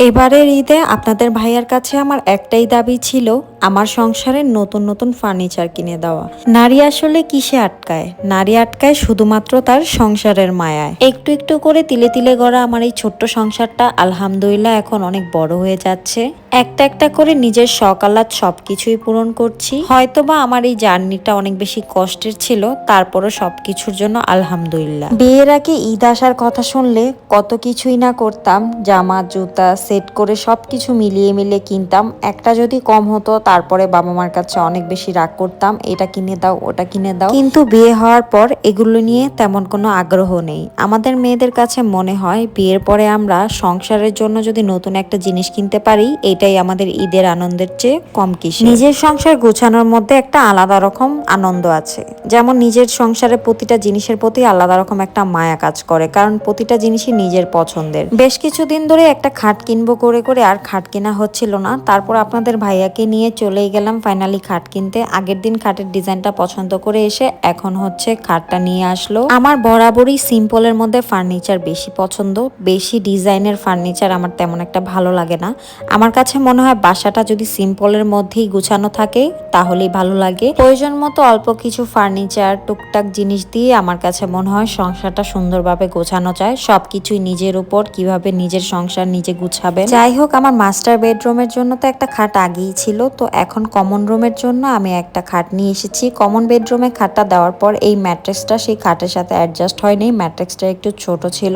এবারের ঈদে আপনাদের ভাইয়ার কাছে আমার একটাই দাবি ছিল আমার সংসারে নতুন নতুন ফার্নিচার কিনে দেওয়া। নারী আসলে কিসে আটকায়? নারী আটকায় শুধুমাত্র তার সংসারের মায়ায়। একটু একটু করে তিলে তিলে গড়া আমার এই ছোট্ট সংসারটা আলহামদুলিল্লাহ এখন অনেক বড় হয়ে যাচ্ছে। একটা একটা করে নিজের সকালাত সবকিছুই পূরণ করছি। হয়তোবা আমার এই জার্নিটা অনেক বেশি কষ্টের ছিল, তারপরও সবকিছুর জন্য আলহামদুলিল্লাহ। বিয়ের আগে ঈদ আসার কথা শুনলে কত কিছুই না করতাম। জামা, জুতা সেট করে সবকিছু মিলিয়ে মিলিয়ে কিনতাম। একটা যদি কম হতো তারপরে বাবা মার কাছে অনেক বেশি রাগ করতাম, এটা কিনে দাও, ওটা কিনে দাও। কিন্তু বিয়ে হওয়ার পর এগুলো নিয়ে তেমন কোনো আগ্রহ নেই। আমাদের মেয়েদের কাছে মনে হয় বিয়ের পরে আমরা সংসারের জন্য যদি নতুন একটা জিনিস কিনতে পারি, এটাই আমাদের ঈদের আনন্দের চেয়ে কম কিছু নিজের সংসার গোছানোর মধ্যে একটা আলাদা রকম আনন্দ আছে। যেমন নিজের সংসারে প্রতিটা জিনিসের প্রতি আলাদা রকম একটা মায়া কাজ করে, কারণ প্রতিটা জিনিসই নিজের পছন্দের। বেশ কিছুদিন ধরে একটা খাট কিনবো করে করে আর খাট কেনা হচ্ছিল না। তারপর আপনাদের ভাইয়াকে নিয়ে চলেই গেলাম ফাইনালি খাট কিনতে। আগের দিন খাটের ডিজাইনটা পছন্দ করে এসে এখন হচ্ছে খাটটা নিয়ে আসলো। আমার বরাবরই সিম্পলের মধ্যে ফার্নিচার বেশি পছন্দ। বেশি ডিজাইনের ফার্নিচার আমার তেমন একটা ভালো লাগে না। আমার কাছে মনে হয় বাসাটা যদি সিম্পলের মধ্যেই গুছানো থাকে, তাহলেই ভালো লাগে। প্রয়োজন মতো অল্প কিছু ফার্নিচার টুকটাক জিনিস দিয়ে আমার কাছে মনে হয় সংসারটা সুন্দরভাবে গোছানো যায়। সবকিছুই নিজের উপর, কীভাবে নিজের সংসার নিজে গুছাবে যাই হোক, আমার মাস্টার বেডরুমের জন্য তো একটা খাট আগেই ছিল, তো এখন কমন রুমের জন্য আমি একটা খাট নিয়ে এসেছি। কমন বেডরুমে খাটটা দেওয়ার পর এই ম্যাট্রেসটা সেই খাটের সাথে অ্যাডজাস্ট হয়নি ম্যাট্রেসটা একটু ছোট ছিল।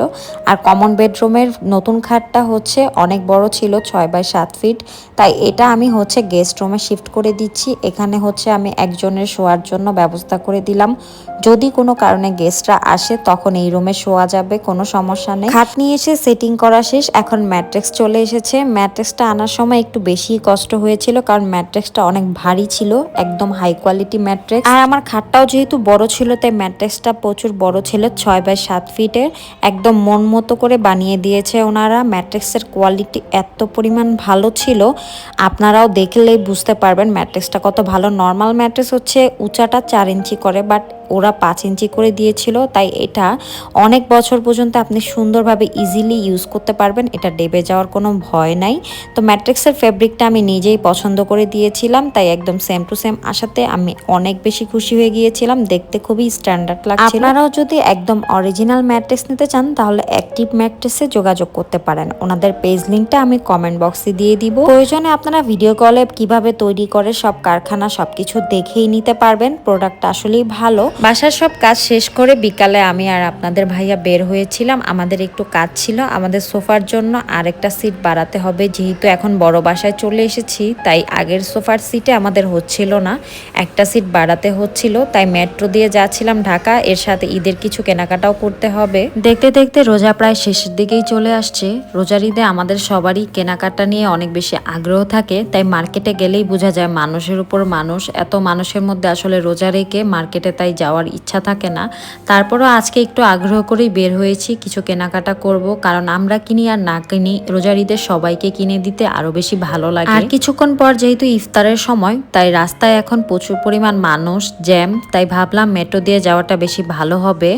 আর কমন বেডরুমের নতুন খাটটা হচ্ছে অনেক বড় ছিল, ছয় বাই সাত ফিট তাই এটা আমি হচ্ছে গেস্ট রুমে শিফট করে দিচ্ছি। এখানে হচ্ছে আমি একজনের শোয়ার জন্য ব্যবস্থা করে দিলাম। যদি কোনো কারণে গেস্টরা আসে, তখন এই রুমে শোয়া যাবে, কোনো সমস্যা নেই। খাট নিয়ে এসে সেটিং করা শেষ, এখন ম্যাট্রেক্স চলে এসেছে। ম্যাট্রেক্সটা আনার সময় একটু বেশি কষ্ট হয়েছিল, কারণ ম্যাট্রেক্সটা অনেক ভারী ছিল, একদম হাই কোয়ালিটি ম্যাট্রেক্স। আর আমার খাটটাও যেহেতু বড় ছিল, তাই ম্যাট্রেক্সটা প্রচুর বড় ছিল, ছয় বাই সাত ফিটের। একদম মন মতো করে বানিয়ে দিয়েছে ওনারা। ম্যাট্রেক্সের কোয়ালিটি এত পরিমাণ ভালো ছিল, আপনারাও দেখলেই বুঝতে পারবেন ম্যাট্রেক্সটা কত ভালো। নর্মাল ম্যাট্রেস হচ্ছে উঁচাটা চার ইঞ্চি করে বাট ওরা পাঁচ ইঞ্চি করে দিয়েছিল, তাই এটা অনেক বছর পর্যন্ত আপনি সুন্দরভাবে ইজিলি ইউজ করতে পারবেন, এটা ডেবে যাওয়ার কোনো ভয় নাই। তো ম্যাট্রিক্সের ফেব্রিকটা আমি নিজেই পছন্দ করে দিয়েছিলাম, তাই একদম সেম টু সেম আসাতে আমি অনেক বেশি খুশি হয়ে গিয়েছিলাম, দেখতে খুবই স্ট্যান্ডার্ড লাগছিল। আপনারাও যদি একদম অরিজিনাল ম্যাট্রিক্স নিতে চান, তাহলে অ্যাক্টিভ ম্যাট্রিক্সে যোগাযোগ করতে পারেন। ওনাদের পেজ লিঙ্কটা আমি কমেন্ট বক্সে দিয়ে দিব। প্রয়োজনে আপনারা ভিডিও কলে কীভাবে তৈরি করে সব কারখানা সবকিছু দেখেই নিতে পারবেন প্রোডাক্টটা আসলেই ভালো। বাসার সব কাজ শেষ করে বিকালে আমি আর আপনাদের ভাইয়া বের হয়েছিলাম। আমাদের একটু কাজ ছিল। আমাদের সোফার জন্য আরেকটা সিট বাড়াতে হবে। যেহেতু এখন বড় বাসায় চলে এসেছি, তাই আগের সোফার সিটে আমাদের হচ্ছিল না। একটা সিট বাড়াতে হচ্ছিল, তাই মেট্রো দিয়ে যাচ্ছিলাম ঢাকা। এর সাথে ঈদের কিছু কেনাকাটাও করতে হবে। দেখতে দেখতে রোজা প্রায় শেষের দিকেই চলে আসছে। রোজার ঈদে আমাদের সবারই কেনাকাটা নিয়ে অনেক বেশি আগ্রহ থাকে, তাই মার্কেটে গেলেই বোঝা যায় মানুষের উপর মানুষ। এত মানুষের মধ্যে আসলে রোজা রেখে মার্কেটে তাই যাওয়ার ইচ্ছা থাকে না। তারপরও আজকে একটু আগ্রহ করেই বের হয়েছি, কিছু কেনাকাটা করব, কারণ আমরা কিনি আর না কিনি রোজার ঈদের সবাইকে কিনে দিতে আরও বেশি ভালো লাগে। আর কিছুক্ষণ পর যেহেতু ইফতারের সময়, তাই রাস্তায় এখন প্রচুর পরিমাণ মানুষ, জ্যাম, তাই ভাবলাম মেট্রো দিয়ে যাওয়াটা বেশি ভালো হবে।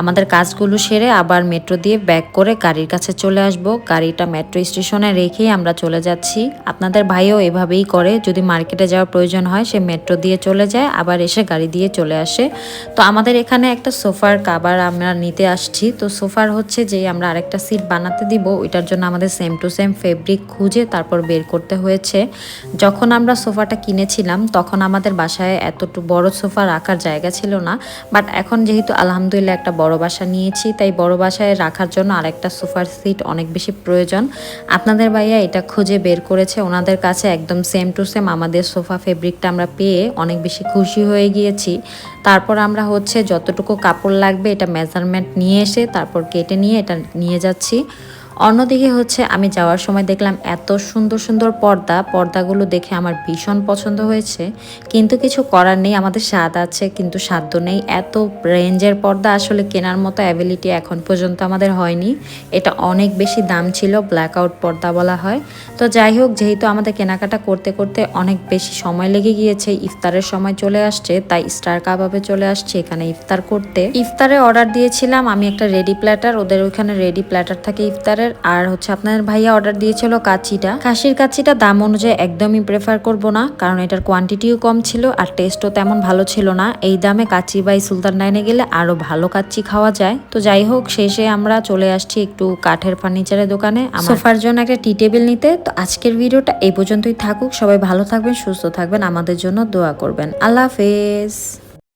আমাদের কাজগুলো সেরে আবার মেট্রো দিয়ে ব্যাক করে গাড়ির কাছে চলে আসব। গাড়িটা মেট্রো স্টেশনে রেখেই আমরা চলে যাচ্ছি। আপনাদের ভাইও এভাবেই করে, যদি মার্কেটে যাওয়ার প্রয়োজন হয়, সে মেট্রো দিয়ে চলে যায়, আবার এসে গাড়ি দিয়ে চলে আসে। তো আমাদের এখানে একটা সোফার কাবার আমরা নিতে আসছি। তো সোফার হচ্ছে যে আমরা আরেকটা সিট বানাতে দিব, ওইটার জন্য আমাদের সেম টু সেম ফেব্রিক খুঁজে তারপর বের করতে হয়েছে। যখন আমরা সোফাটা কিনেছিলাম, তখন আমাদের বাসায় এতটু বড় সোফা রাখার জায়গা ছিল না। বাট এখন যেহেতু আলহামদুলিল্লাহ একটা বড় বাসা নিয়েছি, তাই বড় বাসায় রাখার জন্য আরেকটা সোফার সিট অনেক বেশি প্রয়োজন। আপনাদের ভাইয়া এটা খুঁজে বের করেছে, ওনাদের কাছে একদম সেম টু সেম আমাদের সোফা ফেব্রিকটা আমরা পেয়ে অনেক বেশি খুশি হয়ে গিয়েছি। তারপর আমরা হচ্ছে যতটুকু কাপড় লাগবে এটা মেজারমেন্ট নিয়ে এসে তারপর কেটে নিয়ে এটা নিয়ে যাচ্ছি। অন্যদিকে হচ্ছে আমি যাওয়ার সময় দেখলাম এত সুন্দর সুন্দর পর্দা, পর্দাগুলো দেখে আমার ভীষণ পছন্দ হয়েছে। কিন্তু কিছু করার নেই, আমাদের স্বাদ আছে, কিন্তু সাধ্য নেই। এত রেঞ্জের পর্দা, আসলে কেনার মতো অ্যাবিলিটি এখন পর্যন্ত আমাদের হয়নি। এটা অনেক বেশি দাম ছিল ব্ল্যাক আউট পর্দা বলা হয়। তো যাই হোক, যেহেতু আমাদের কেনাকাটা করতে করতে অনেক বেশি সময় লেগে গিয়েছে, ইফতারের সময় চলে আসছে, তাই স্টার কাবাবে চলে আসছে এখানে ইফতার করতে। ইফতারে অর্ডার দিয়েছিলাম, আমি একটা রেডি প্ল্যাটার ওদের ওইখানে রেডি প্ল্যাটার থাকে ইফতারে। ফার্নিচারের আর হচ্ছে আপনার ভাইয়া অর্ডার দিয়েছিল কাচিটা। খাসির কাচিটা দাম অনুযায়ী একদমই প্রেফার করব না, কারণ এটার কোয়ান্টিটিও কম ছিল আর টেস্টও তেমন ভালো ছিল না। এই দামে কাচি বাই সুলতান ডাইনে গেলে আরও ভালো কাচ্চি খাওয়া যায়। তো যাই হোক, শেষে আমরা চলে আসছি একটু কাঠের ফার্নিচারের দোকানে। সোফার জন্য একটা টি টেবিল নিতে। তো আজকের ভিডিওটা এই পর্যন্তই থাকুক। সবাই ভালো থাকবেন, সুস্থ থাকবেন। আমাদের জন্য দোয়া করবেন। আল্লাহ হাফেজ।